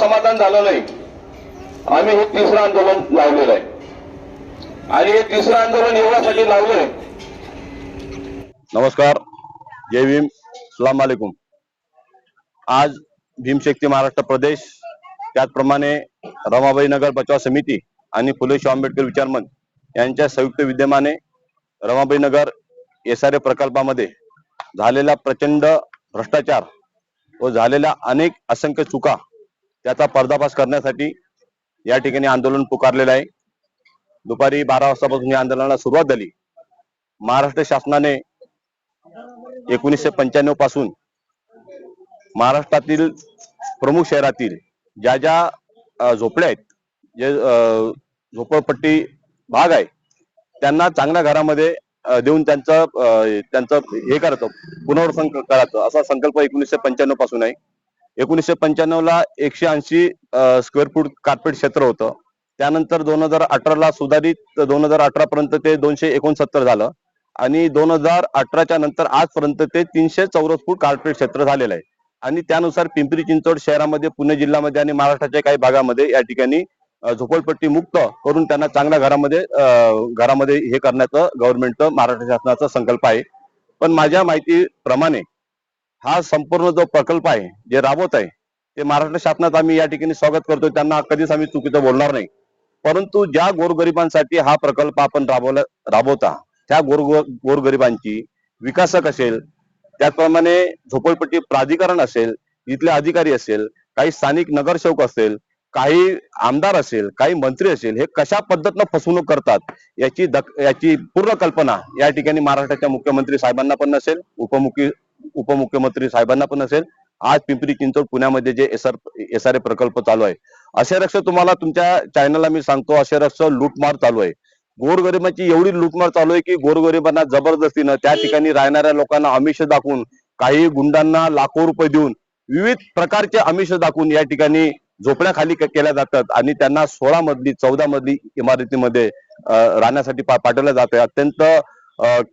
समाधान झालं नाही. आम्ही हे तिसरं आंदोलन लावलेलं आहे. आणि हे तिसरं आंदोलन एवढ्यासाठी लावलंय नमस्कार. जय भीम. सलाम वालेकुम. आज भीमशक्ती महाराष्ट्र प्रदेश त्याचप्रमाणे रमाबाई नगर बचाव समिती आणि फुले शिव आंबेडकर विचार यांच्या संयुक्त विद्यमाने Ramabai Nagar S R A प्रकल्पामध्ये झालेला प्रचंड भ्रष्टाचार व झालेल्या अनेक असंख्य चुका त्याचा पर्दाफाश करण्यासाठी या ठिकाणी आंदोलन पुकारलेलं आहे. दुपारी बारा वाजतापासून या आंदोलनाला सुरुवात झाली. महाराष्ट्र शासनाने एकोणीसशे पंच्याण्णवपासून महाराष्ट्रातील प्रमुख शहरातील ज्या ज्या झोपड्या आहेत जे झोपडपट्टी भाग आहे त्यांना चांगल्या घरामध्ये देऊन त्यांचं त्यांचं हे करायचं पुनर्वसन करायचं असा संकल्प एकोणीसशे पंच्याण्णवपासून आहे. एकोणीसशे पंच्याण्णव ला एकशे ऐंशी स्क्वेअर फूट कार्पेट क्षेत्र होतं. त्यानंतर दोन हजार अठराला सुधारित दोन हजार अठरा पर्यंत ते दोनशे एकोणसत्तर झालं. आणि दोन हजार अठराच्या नंतर आजपर्यंत ते तीनशे चौरस फूट कार्पेट क्षेत्र झालेलं आहे. आणि त्यानुसार पिंपरी चिंचवड शहरामध्ये पुणे जिल्ह्यामध्ये आणि महाराष्ट्राच्या काही भागामध्ये या ठिकाणी झोपडपट्टी मुक्त करून त्यांना चांगल्या घरामध्ये घरामध्ये हे करण्याचं गव्हर्नमेंटचं महाराष्ट्र शासनाचा संकल्प आहे. पण माझ्या माहितीप्रमाणे हा संपूर्ण जो प्रकल्प आहे जे राबवत आहे ते महाराष्ट्र शासनात आम्ही या ठिकाणी स्वागत करतो. त्यांना कधीच आम्ही चुकीचं बोलणार नाही. परंतु ज्या गोरगरिबांसाठी हा प्रकल्प आपण राबवला राबवता त्या गोर गोरगरिबांची विकासक असेल त्याचप्रमाणे झोपडपट्टी प्राधिकरण असेल इथले अधिकारी असेल काही स्थानिक नगरसेवक असेल काही आमदार असेल काही मंत्री असेल हे कशा पद्धतीनं फसवणूक करतात याची दक याची पूर्ण कल्पना या ठिकाणी महाराष्ट्राच्या मुख्यमंत्री साहेबांना पण नसेल उपमुख्य उपमुख्यमंत्री साहेबांना पण नसेल आज पिंपरी चिंचवड पुण्यामध्ये जे S R S R A प्रकल्प चालू आहे. असे रक्ष तुम्हाला तुमच्या चॅनलला मी सांगतो असे रक्ष लूटमार चालू आहे. गोरगरिबांची एवढी लूटमार चालू आहे की गोरगरिबांना जबरदस्तीनं त्या ठिकाणी राहणाऱ्या लोकांना आमिष दाखवून काही गुंडांना लाखो रुपये देऊन विविध प्रकारचे आमिष दाखवून या ठिकाणी झोपड्या खाली के- केल्या जातात. आणि त्यांना सोळा मधली चौदा मधली इमारतीमध्ये राहण्यासाठी पा- पाठवलं जात अत्यंत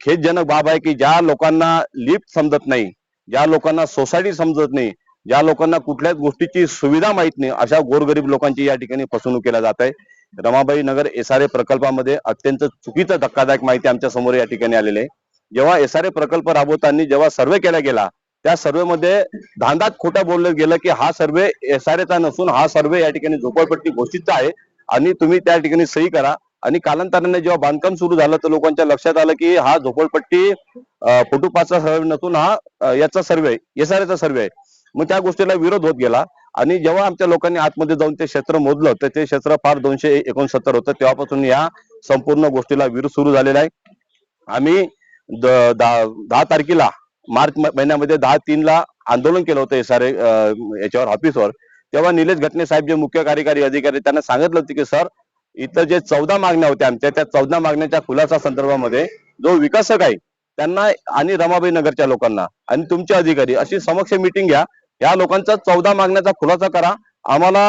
खेदजनक बाब आहे की ज्या लोकांना लिफ्ट समजत नाही ज्या लोकांना सोसायटी समजत नाही ज्या लोकांना कुठल्याच गोष्टीची सुविधा माहीत नाही अशा गोरगरीब लोकांची या ठिकाणी फसवणूक केल्या जात आहे. Ramabai Nagar S R A प्रकल्पामध्ये अत्यंत चुकीचं धक्कादायक माहिती आमच्यासमोर या ठिकाणी आलेली आहे. जेव्हा एस आर ए प्रकल्प राबवताना जेव्हा सर्वे केला गेला त्या सर्वे मध्ये धांदात खोटं बोललं गेलं की हा सर्वे एस आर एचा नसून हा सर्वे या ठिकाणी झोपडपट्टी घोषितचा आहे आणि तुम्ही त्या ठिकाणी सही करा. आणि कालांतराने जेव्हा बांधकाम सुरू झालं तर लोकांच्या लक्षात आलं की हा झोपडपट्टी अं, सर्वे नसून हा याचा सर्वे एस आर एचा सर्वे आहे. मग त्या गोष्टीला विरोध होत गेला. आणि जेव्हा आमच्या लोकांनी आतमध्ये जाऊन ते क्षेत्र मोजलं तर ते क्षेत्र फार दोनशे एकोणसत्तर होतं. तेव्हापासून या संपूर्ण गोष्टीला विरोध सुरू झालेला आहे. आम्ही दहा दहा तारखेला मार्च महिन्यामध्ये दहा तीनला आंदोलन केलं होतं एस आर ए याच्यावर ऑफिसवर. तेव्हा निलेश घटने साहेब जे मुख्य कार्यकारी अधिकारी त्यांना सांगितलं होतं की सर इथं जे चौदा मागण्या होत्या आमच्या त्या चौदा मागण्याच्या खुलासा संदर्भामध्ये जो विकासक आहे त्यांना आणि रमाबाई नगरच्या लोकांना आणि तुमचे अधिकारी अशी समक्ष मिटिंग घ्या. या लोकांचा चौदा मागण्याचा खुलासा करा. आम्हाला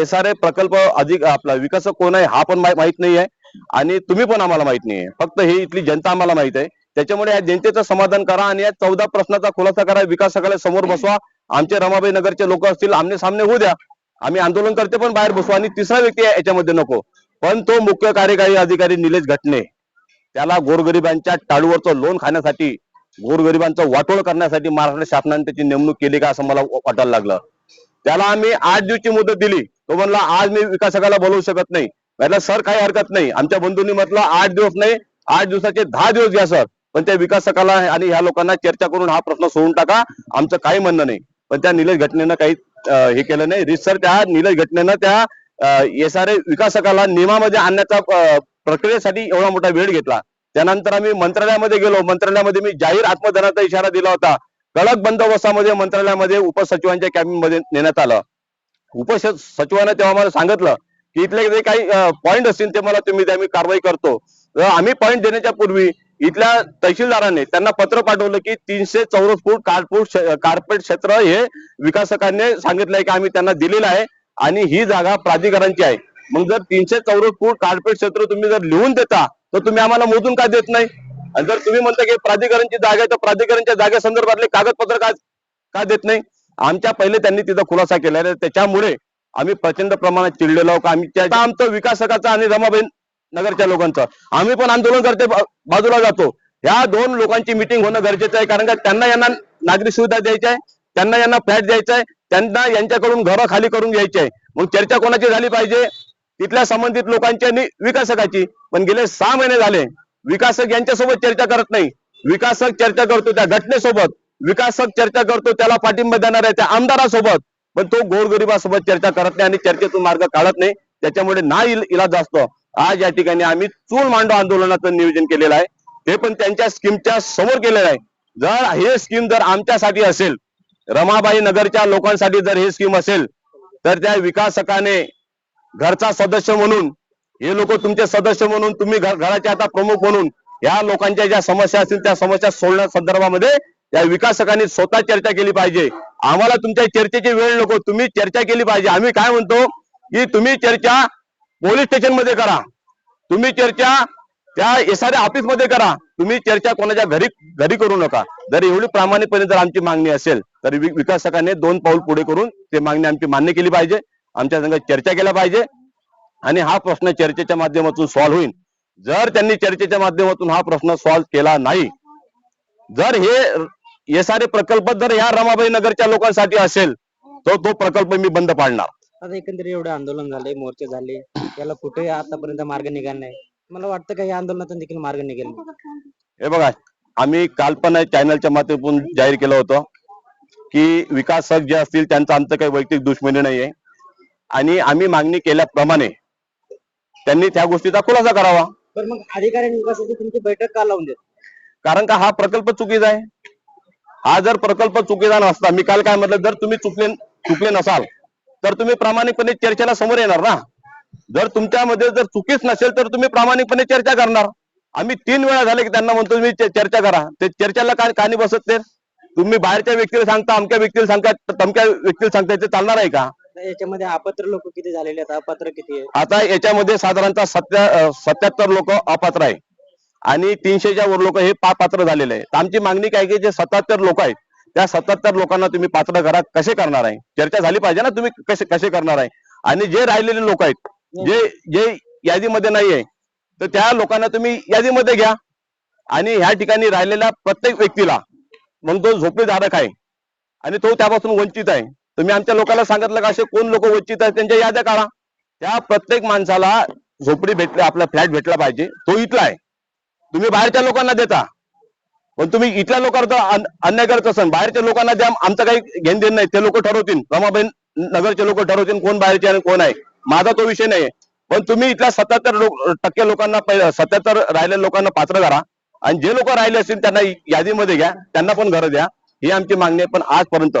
एस आर ए प्रकल्प अधिक आपला विकासक कोण आहे हा पण माहीत नाही आहे. आणि तुम्ही पण आम्हाला माहीत नाही आहे. फक्त ही इथली जनता आम्हाला माहीत आहे. त्याच्यामुळे या जनतेचं समाधान करा आणि या चौदा प्रश्नाचा खुलासा करा. विकासकाला समोर बसवा. आमचे रमाबाई नगरचे लोक असतील आमने सामने होऊ द्या. आम्ही आंदोलन करते पण बाहेर बसू. आणि तिसरा व्यक्ती आहे याच्यामध्ये नको. पण तो मुख्य कार्यकारी अधिकारी निलेश घटने त्याला गोरगरिबांच्या टाळूवरचं लोन खाण्यासाठी गोरगरिबांचं वाटोळ करण्यासाठी महाराष्ट्र शासनाने त्याची नेमणूक केली का असं मला वाटायला लागलं. त्याला आम्ही आठ दिवशी मुदत दिली. तो म्हणला आज मी विकासकाला बोलवू शकत नाही. म्हटलं सर काही हरकत नाही. आमच्या बंधूंनी म्हटलं आठ दिवस नाही आठ दिवसाचे दहा दिवस घ्या सर. पण त्या विकासकाला आणि ह्या लोकांना चर्चा करून हा प्रश्न सोडून टाका. आमचं काही म्हणणं नाही. पण त्या निलेश घटनेनं काही हे केलं नाही. रिसर त्या निलेश घटनेनं त्या एस आर ए विकासकाला नियमामध्ये आणण्याचा प्रक्रियेसाठी एवढा मोठा वेळ घेतला. त्यानंतर आम्ही मंत्रालयामध्ये गेलो. मंत्रालयामध्ये मी जाहीर आत्मधनाचा इशारा दिला होता. कडक बंदोबस्तामध्ये मंत्रालयामध्ये उपसचिवांच्या कॅबिनमध्ये नेण्यात आलं. उपसचिवानं तेव्हा मला सांगितलं की इथले जे काही पॉईंट असतील ते मला तुम्ही द्या मी कारवाई करतो. आम्ही पॉईंट देण्याच्या पूर्वी इथल्या तहसीलदारांनी त्यांना पत्र पाठवलं की तीनशे चौरस फूट कार्पेट कार्पेट क्षेत्र हे विकासकांनी सांगितलंय की आम्ही त्यांना दिलेलं आहे. आणि ही जागा प्राधिकरणची आहे. मग जर तीनशे चौरस फूट कार्पेट क्षेत्र तुम्ही जर लिहून देता तर तुम्ही आम्हाला मोजून का देत नाही? आणि जर तुम्ही म्हणता की प्राधिकरणची जागा आहे तर प्राधिकरणच्या जागेसंदर्भातले कागदपत्र का का देत नाही? आमच्या पहिले त्यांनी तिथं खुलासा केला त्याच्यामुळे आम्ही प्रचंड प्रमाणात चिडलेलो आहोत. आम्ही आमचं विकासकाचं आणि रमाबाई नगरच्या लोकांचं. आम्ही पण आंदोलन करते बाजूला जातो. ह्या दोन लोकांची मिटिंग होणं गरजेचं आहे. कारण का त्यांना यांना नागरी सुविधा द्यायची आहे. त्यांना यांना फ्लॅट द्यायचा आहे त्यांना यांच्याकडून घरं खाली करून घ्यायची आहे. मग चर्चा कोणाची झाली पाहिजे? तिथल्या संबंधित लोकांची आणि विकासकाची. पण गेले सहा महिने झाले विकासक यांच्यासोबत चर्चा करत नाही. विकासक चर्चा करतो त्या घटनेसोबत विकासक चर्चा करतो त्याला पाठिंबा देणार आहे त्या आमदारासोबत. पण तो गोरगरिबासोबत चर्चा करत नाही आणि चर्चेतून मार्ग काढत नाही. त्याच्यामुळे ना इल- इलाज असतो. आज या ठिकाणी आम्ही चूल मांडो आंदोलनाचं नियोजन केलेलं आहे. ते पण त्यांच्या स्कीमच्या समोर केलेलं आहे. जर हे स्कीम जर आमच्यासाठी असेल रमाबाई नगरच्या लोकांसाठी जर हे स्कीम असेल तर त्या विकासकाने घरचा सदस्य म्हणून हे लोक तुमचे सदस्य म्हणून तुम्ही घराचे आता प्रमुख म्हणून या लोकांच्या ज्या समस्या असतील त्या समस्या सोडण्या संदर्भामध्ये या विकासकांनी स्वतः चर्चा केली पाहिजे. आम्हाला तुमच्या चर्चेची वेळ नको तुम्ही चर्चा केली पाहिजे. आम्ही काय म्हणतो? की तुम्ही चर्चा पोलीस स्टेशनमध्ये करा. तुम्ही चर्चा त्या एसआर ऑफिसमध्ये करा. तुम्ही चर्चा कोणाच्या घरी घरी करू नका. जर एवढी प्रामाणिकपणे जर आमची मागणी असेल तर विकासकाने दोन पाऊल पुढे करून ते मागणी आमची मान्य केली पाहिजे. आमच्या संघ चर्चा केल्या पाहिजे. आणि हा प्रश्न चर्चेच्या माध्यमातून सॉल्व्ह होईल. जर त्यांनी चर्चेच्या माध्यमातून हा प्रश्न सॉल्व्ह केला नाही जर हे एस आर प्रकल्प जर ह्या रमाबाई नगरच्या लोकांसाठी असेल तर तो प्रकल्प मी बंद पाडणार. आता एकंदरीत एवढे आंदोलन झाले मोर्चे झाले याला कुठे आतापर्यंत मार्ग निघाला नाही. मला वाटतं का या आंदोलनातून देखील मार्ग निघेल? हे बघा आम्ही काल पण चॅनलच्या माध्यमातून जाहीर केलं होतं. की विकासक जे असतील त्यांचं आमचं काही वैयक्तिक दुश्मनी नाहीये. आणि आम्ही मागणी केल्याप्रमाणे त्यांनी त्या गोष्टीचा खुलासा करावा. तर मग विकासाची तुमची बैठक का लावून देत? कारण का हा प्रकल्प चुकीचा आहे. हा जर प्रकल्प चुकीचा नसता मी काल काय म्हटलं जर तुम्ही चुकले चुकले नसाल तर तुम्ही प्रामाणिकपणे चर्चेला समोर येणार ना. जर तुमच्यामध्ये जर चुकीच नसेल तर तुम्ही प्रामाणिकपणे चर्चा करणार. आम्ही तीन वेळा झाले की त्यांना म्हणतो तुम्ही च- चर्चा करा. ते चर्चेला काय कानी बसत ते? तुम्ही बाहेरच्या व्यक्तीला सांगता अमक्या व्यक्तीला सांगता तमक्या व्यक्तीला सांगता ते चालणार आहे का? याच्यामध्ये अपात्र लोक किती झालेले आहेत? अपात्र किती आहे आता याच्यामध्ये साधारणतः सत्या सत्याहत्तर लोक अपात्र आहे. आणि तीनशेच्या वर लोक हे पा- पात्र झालेले आहे तर आमची मागणी काय की जे सत्याहत्तर लोक आहेत त्या सत्याहत्तर लोकांना तुम्ही पात्र करा कसे करणार आहे? चर्चा झाली पाहिजे ना तुम्ही कसे कसे करणार आहे? आणि जे राहिलेले लोक आहेत जे जे यादीमध्ये नाहीये तर त्या लोकांना तुम्ही यादीमध्ये घ्या. आणि ह्या ठिकाणी राहिलेल्या प्रत्येक व्यक्तीला मग तो झोपडीधारक आहे. आणि तो त्यापासून वंचित आहे. तुम्ही आमच्या लोकांना सांगितलं का असे कोण लोक वंचित आहेत त्यांच्या याद्या काढा. त्या प्रत्येक माणसाला झोपडी भेटली आपला फ्लॅट भेटला पाहिजे. तो इथला आहे. तुम्ही बाहेरच्या लोकांना देता. पण तुम्ही इथल्या लोकांचा अन्याय करत असाल. बाहेरच्या लोकांना द्या. आमचं काही घेण देण नाही. ते लोक ठरवतील. रमाबाई नगरचे लोक ठरवतील कोण बाहेरचे आणि कोण आहे. माझा तो विषय नाही पण तुम्ही इथल्या सत्याहत्तर टक्के लोकांना सत्याहत्तर राहिलेल्या लोकांना पात्र करा आणि जे लोक राहिले असतील त्यांना यादीमध्ये घ्या त्यांना पण घरं द्या. ही आमची मागणी आहे. पण आजपर्यंत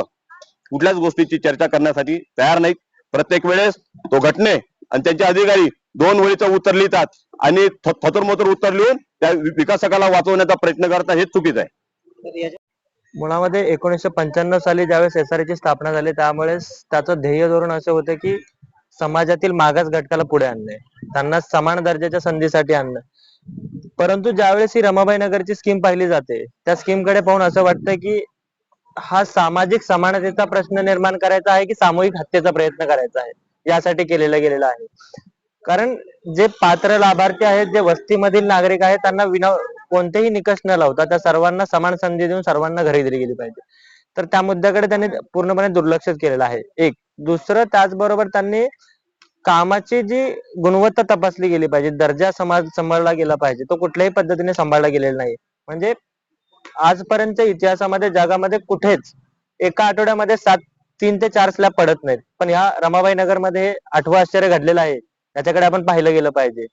कुठल्याच गोष्टीची चर्चा करण्यासाठी तयार नाहीत. प्रत्येक वेळेस तो घटने आणि त्यांचे अधिकारी दोन वेळीचं उत्तर लिहितात आणि थतरमथर उत्तर लिहून त्या विकासकाला वाचवण्याचा प्रयत्न करतात हे चुकीचं आहे. मुळामध्ये एकोणीसशे पंच्याण्णव साली ज्यावेळेस एसआरची स्थापना झाली त्यामुळे त्याचं ध्येय धोरण असे होते की समाजातील मागास घटकाला पुढे आणणे त्यांना समान दर्जाच्या संधीसाठी आणणं. परंतु ज्यावेळेस ही रमाबाई नगरची स्कीम पाहिली जाते त्या स्कीमकडे पाहून असं वाटतं की हा सामाजिक समानतेचा प्रश्न निर्माण करायचा आहे की सामूहिक हत्येचा प्रयत्न करायचा आहे? यासाठी केलेला गेलेला आहे. कारण जे पात्र लाभार्थी आहेत जे वस्तीमधील नागरिक आहेत त्यांना विना कोणतेही निकष न लावता त्या सर्वांना समान संधी देऊन सर्वांना घरी दिली गेली पाहिजे. तर त्या मुद्द्याकडे त्यांनी पूर्णपणे दुर्लक्षित केलेलं आहे. एक. दुसरं त्याचबरोबर त्यांनी कामाची जी गुणवत्ता तपासली गेली पाहिजे दर्जा समाज सांभाळला गेला पाहिजे तो कुठल्याही पद्धतीने सांभाळला गेलेला नाही. म्हणजे आजपर्यंत इतिहासामध्ये जगामध्ये कुठेच एका आठवड्यामध्ये सात तीन ते चार स्लॅब पडत नाहीत. पण या रमाबाई नगरमध्ये हे आठवं आश्चर्य घडलेलं आहे. याच्याकडे आपण पाहिलं गेलं पाहिजे.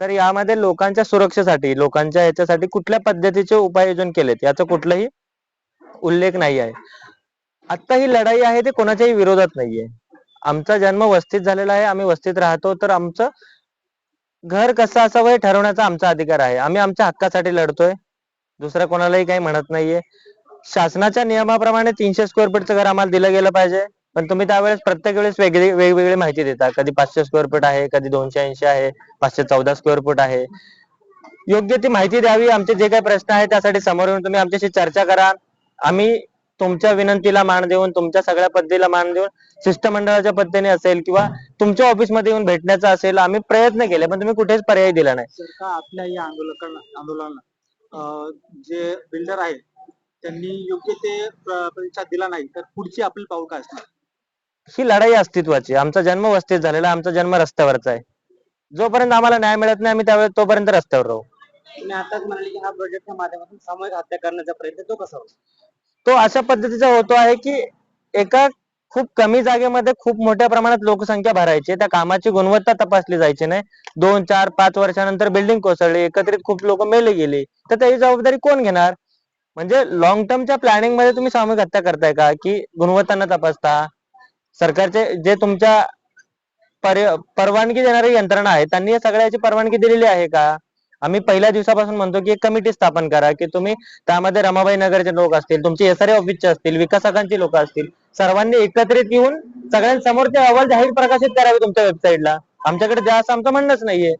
तर यामध्ये लोकांच्या सुरक्षेसाठी लोकांच्या याच्यासाठी कुठल्या पद्धतीचे उपाययोजन केलेत याचा कुठलाही उल्लेख नाही आहे. आता ही लढाई आहे ती कोणाच्याही विरोधात नाहीये. आमचा जन्म वस्तीत झालेला आहे आम्ही वस्तीत राहतो तर आमचं घर कसं असावं हे ठरवण्याचा आमचा अधिकार आहे. आम्ही आमच्या हक्कासाठी लढतोय दुसऱ्या कोणालाही काही म्हणत नाहीये. शासनाच्या नियमाप्रमाणे तीनशे स्क्वेअर फीटचं घर आम्हाला दिलं गेलं पाहिजे पण तुम्ही त्यावेळेस प्रत्येक वेळेस वेगळी वेगवेगळी माहिती देता. कधी पाचशे स्क्वेअर फूट आहे कधी दोनशे ऐंशी आहे पाचशे चौदा स्क्वेअर फूट आहे. योग्य ती माहिती द्यावी आमचे जे काही प्रश्न आहेत त्यासाठी समोर येऊन तुम्ही आमच्याशी चर्चा करा. आम्ही तुमच्या विनंतीला मान देऊन तुमच्या सगळ्या पद्धतीला मान देऊन शिष्टमंडळाच्या पद्धतीने असेल किंवा तुमच्या ऑफिसमध्ये येऊन भेटण्याचा असेल आम्ही प्रयत्न केले पण तुम्ही कुठेच पर्याय दिला नाही. जर का आपल्या या आंदोलन आंदोलनाला जे बिल्डर आहेत त्यांनी योग्य ते प्र- प्रतिसाद दिला नाही तर पुढची आपली पाऊल काय असणार? ही लढाई अस्तित्वाची आहे. आमचा जन्म वस्तीत झालेला आहे, आमचा जन्म रस्त्यावरचा आहे. जोपर्यंत आम्हाला न्याय मिळत नाही आम्ही त्यावेळेस तोपर्यंत रस्त्यावर राहू. तुम्ही आताच म्हणाले की हा प्रोजेक्टच्या माध्यमातून सामूहिक हत्या करण्याचा प्रयत्न तो कसा होता तो अशा पद्धतीचा होतो आहे की एका खूप कमी जागेमध्ये खूप मोठ्या प्रमाणात लोकसंख्या भरायची त्या कामाची गुणवत्ता तपासली जायची नाही. दोन चार पाच वर्षानंतर बिल्डिंग कोसळली एकत्रित खूप लोक मेले गेले तर त्याची जबाबदारी कोण घेणार? म्हणजे लॉंग टर्मच्या प्लॅनिंगमध्ये तुम्ही सामूहिक हत्या करताय का? की गुणवत्ता न तपासता? सरकारचे जे तुमच्या पर्य- परवानगी देणारी यंत्रणा आहे त्यांनी या सगळ्याची परवानगी दिलेली आहे का? आम्ही पहिल्या दिवसापासून म्हणतो की एक कमिटी स्थापन करा की तुम्ही त्यामध्ये रमाबाई नगरचे लोक असतील तुमचे एस आर ऑफिसचे असतील विकासकांचे लोक असतील सर्वांनी एकत्रित येऊन सगळ्यांसमोर ते अहवाल जाहीर प्रकाशित करावे तुमच्या वेबसाईटला आमच्याकडे जास्त आमचं म्हणणंच नाहीये.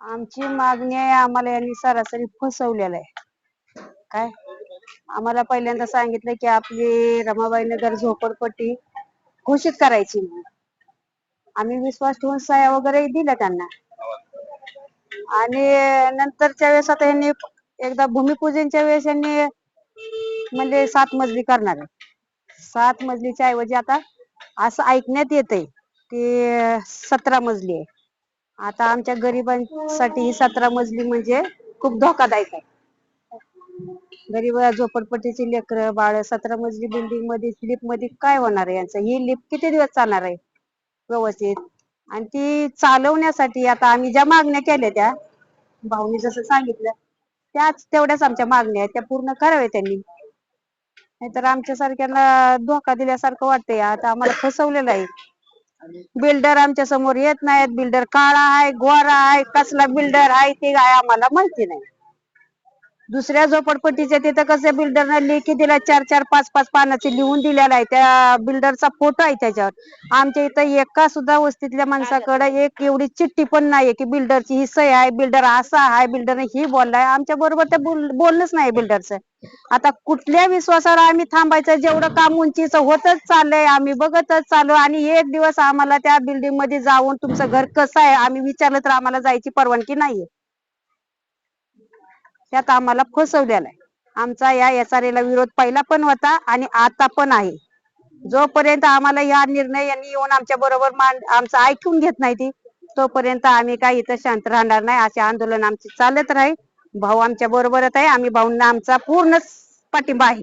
आमची मागणी आहे आम्हाला यांनी सरासरी फसवलेलं आहे. काय? आम्हाला पहिल्यांदा सांगितलं की आपली रमाबाई नगर झोपडपट्टी घोषित करायची म्हणून. आम्ही विश्वास ठेवून सह्या वगैरे दिल्या त्यांना. आणि नंतरच्या वेळेस आता यांनी एकदा भूमिपूजनच्या वेळेस यांनी म्हणजे सात मजली करणार आहे. सात मजलीच्या ऐवजी आता असं ऐकण्यात येतंय की सतरा मजली आहे. आता आमच्या गरिबांसाठी ही सतरा मजली म्हणजे खूप धोकादायक आहे. गरीब झोपडपट्टीची लेकर बाळ सतरा मजली बिल्डिंगमध्ये लिफ्टमध्ये काय होणार आहे यांचं? ही लिफ्ट किती दिवस चालणार आहे? व्यवस्थित. आणि ती चालवण्यासाठी आता आम्ही ज्या मागण्या केल्या त्या भाऊनी जसं सांगितलं त्याच तेवढ्याच आमच्या मागण्या आहेत त्या पूर्ण कराव्या त्यांनी. नाहीतर आमच्या सारख्यांना धोका दिल्यासारखं वाटतंय. आता आम्हाला फसवलेलं आहे. बिल्डर आमच्यासमोर येत नाहीत. बिल्डर काळा आहे गोरा आहे कसला बिल्डर आहे ते काय आम्हाला माहिती नाही. दुसऱ्या झोपडपट्टीच्या तिथं कसं बिल्डरनं लेखी दिला चार चार पाच पाच पानाचे लिहून दिलेला आहे. त्या बिल्डरचा फोटो आहे त्याच्यावर. आमच्या इथं एका सुद्धा वस्तीतल्या माणसाकडे एक एवढी चिठ्ठी पण नाहीये की बिल्डरची ही सही आहे बिल्डर असा आहे बिल्डरने ही बोललाय. आमच्या बरोबर ते बोलणंच नाही बिल्डरचं आता कुठल्या विश्वासावर आम्ही थांबायचं? जेवढं काम उंचीचं होतच चाललंय आम्ही बघतच चालू आणि एक दिवस आम्हाला त्या बिल्डिंगमध्ये जाऊन तुमचं घर कसं आहे आम्ही विचारलं तर आम्हाला जायची परवानगी नाहीये. त्यात आम्हाला फसवलेला आहे आमचा या एस ला विरोध पहिला पण होता आणि आता पण आहे. जोपर्यंत आम्हाला या निर्णय यांनी येऊन आमच्या बरोबर मान आमचं ऐकून घेत नाही ती तोपर्यंत आम्ही काही इथं शांत राहणार नाही. असे आंदोलन आमचे चालत राहील. भाऊ आमच्या बरोबरच आहे. आम्ही भाऊंना आमचा पूर्ण पाठिंबा आहे.